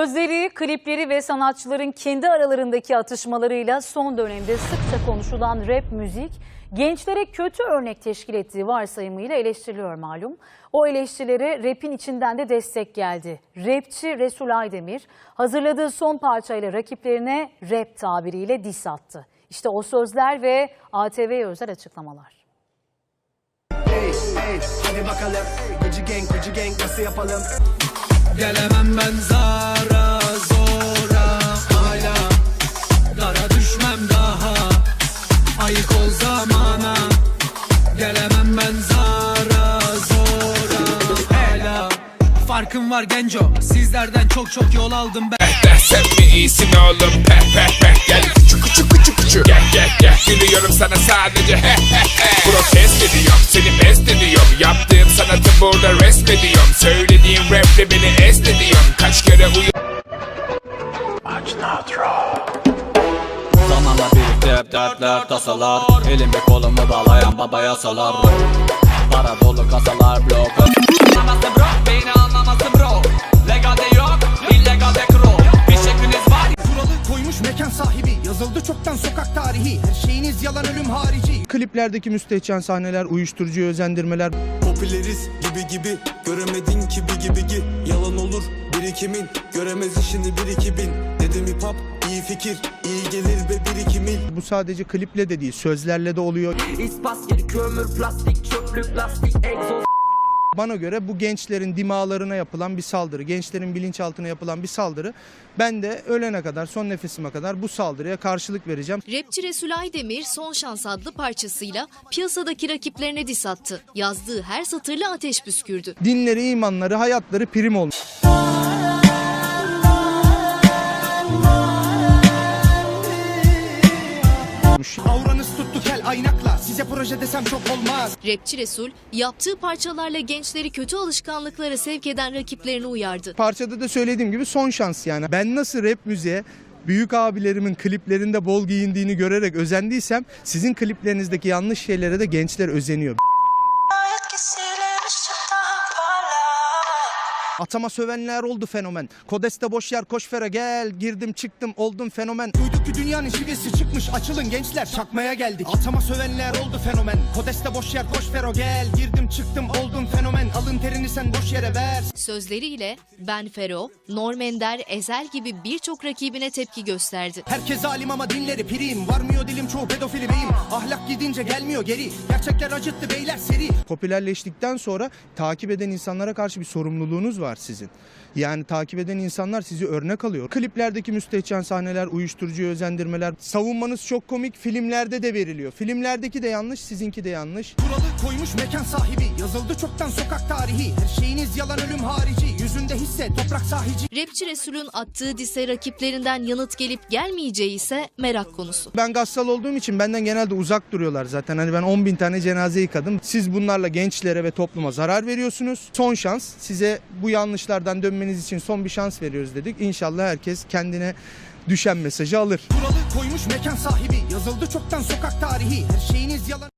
Sözleri, klipleri ve sanatçıların kendi aralarındaki atışmalarıyla son dönemde sıkça konuşulan rap müzik, gençlere kötü örnek teşkil ettiği varsayımıyla eleştiriliyor malum. O eleştirilere rapin içinden de destek geldi. Rapçi Resul Aydemir hazırladığı son parçayla rakiplerine rap tabiriyle diss attı. İşte o sözler ve ATV'ye özel açıklamalar. Hey, hey, hadi bakalım. Gıcı gang, gıcı gang nasıl yapalım? Gelemem ben zara zora. Hala Dara düşmem daha. Ayık ol zamana. Gelemem ben zara zora. Hala Farkım var genco. Sizlerden çok çok yol aldım ben. Sen mi iyisin oğlum? Peh peh peh Gel. Küçük küçük küçük küçük Gel gel gel. Gülüyorum sana sadece. He he he. Protest ediyorum seni best ediyorum Yaptığım sanatı burada resmediyorum Söylediğin raple beni Zamanla birikti hep dertler tasalar. Elimi kolumu bağlayan babaya salar Para dolu kasalar blok Anlaması bro, beyni anlaması bro. Legalde yok, illegalde kro. Bir şekliniz var. Kuralı koymuş mekan sahibi. Yazıldı çoktan sokak tarihi. Her şeyiniz yalan ölüm harici. Kliplerdeki müstehcen sahneler, uyuşturucuya özendirmeler, Popüleriz gibi gibi Göremedin ki bir gibi gi Yalan birikimin Göremez işini bir iki bin Dedim hip hop iyi fikir iyi gelir ve birikimin bu sadece kliple de değil, sözlerle de oluyor. İspas yeri kömür plastik çöplük lastik egzoz Bana göre bu gençlerin dimalarına yapılan bir saldırı, gençlerin bilinçaltına yapılan bir saldırı. Ben de ölene kadar, son nefesime kadar bu saldırıya karşılık vereceğim. Rapçi Resul Aydemir Son Şans adlı parçasıyla piyasadaki rakiplerine diss attı. Yazdığı her satırla ateş püskürdü. Dinleri, imanları, hayatları prim olmuş. Avranız tuttu kel aynakla Size proje desem çok olmaz Rapçi Resul yaptığı parçalarla gençleri kötü alışkanlıklara sevk eden rakiplerini uyardı. Parçada da söylediğim gibi son şans yani. Ben nasıl rap müziğe büyük abilerimin kliplerinde bol giyindiğini görerek özendiysem sizin kliplerinizdeki yanlış şeylere de gençler özeniyor. Atama sövenler oldu fenomen. Kodeste boş yer koş fere gel. Girdim çıktım oldum fenomen. Duyduk ki dünyanın şivesi çıkmış. Açılın gençler çakmaya geldik. Atama sövenler oldu fenomen. Kodeste boş yer koş fero gel. Girdim çıktım oldum fenomen. Alın terini sen boş yere ver. Sözleriyle Ben Fero, Norm Ender, Ezel gibi birçok rakibine tepki gösterdi. Herkes zalim ama dinleri pirim Varmıyor dilim çoğu pedofili beyim. Ahlak gidince gelmiyor geri. Gerçekler acıttı beyler seri. Popülerleştikten sonra takip eden insanlara karşı bir sorumluluğunuz var sizin. Yani takip eden insanlar sizi örnek alıyor. Kliplerdeki müstehcen sahneler, uyuşturucuya özendirmeler, savunmanız çok komik filmlerde de veriliyor. Filmlerdeki de yanlış, sizinki de yanlış. Kuralı koymuş mekan sahibi Yazıldı çoktan sokak tarihi Her şeyiniz yalan ölüm harici Yüzünde hisse toprak sahici Rapçi Resul'ün attığı dise rakiplerinden yanıt gelip gelmeyeceği ise merak konusu. Ben gassal olduğum için benden genelde uzak duruyorlar zaten. Hani ben 10 bin tane cenaze yıkadım. Siz bunlarla gençlere ve topluma zarar veriyorsunuz. Son şans. Size bu yanlışlardan dönmeniz için son bir şans veriyoruz dedik. İnşallah herkes kendine düşen mesajı alır. Kuralı koymuş mekan sahibi Yazıldı çoktan sokak tarihi Her şeyiniz yalan